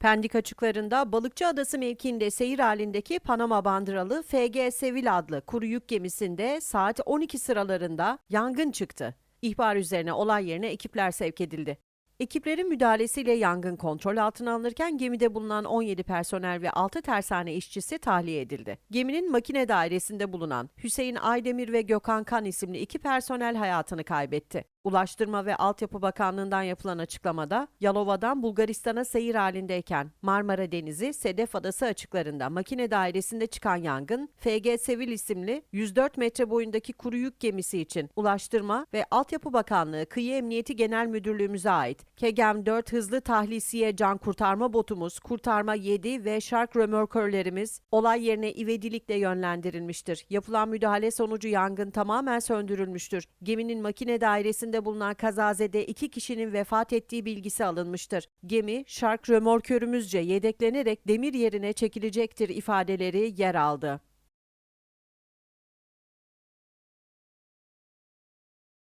Pendik açıklarında Balıkçı Adası mevkiinde seyir halindeki Panama bandıralı FG Sevil adlı kuru yük gemisinde saat 12 sıralarında yangın çıktı. İhbar üzerine olay yerine ekipler sevk edildi. Ekiplerin müdahalesiyle yangın kontrol altına alınırken gemide bulunan 17 personel ve 6 tersane işçisi tahliye edildi. Geminin makine dairesinde bulunan Hüseyin Aydemir ve Gökhan Kan isimli iki personel hayatını kaybetti. Ulaştırma ve Altyapı Bakanlığı'ndan yapılan açıklamada Yalova'dan Bulgaristan'a seyir halindeyken Marmara Denizi Sedef Adası açıklarında makine dairesinde çıkan yangın FG Sevil isimli 104 metre boyundaki kuru yük gemisi için Ulaştırma ve Altyapı Bakanlığı Kıyı Emniyeti Genel Müdürlüğümüze ait Kegem 4 hızlı tahlisiye can kurtarma botumuz, kurtarma 7 ve şark römorkörlerimiz olay yerine ivedilikle yönlendirilmiştir. Yapılan müdahale sonucu yangın tamamen söndürülmüştür. Geminin makine dairesinde bulunan kazazede iki kişinin vefat ettiği bilgisi alınmıştır. Gemi şark römorkörümüzce yedeklenerek demir yerine çekilecektir ifadeleri yer aldı.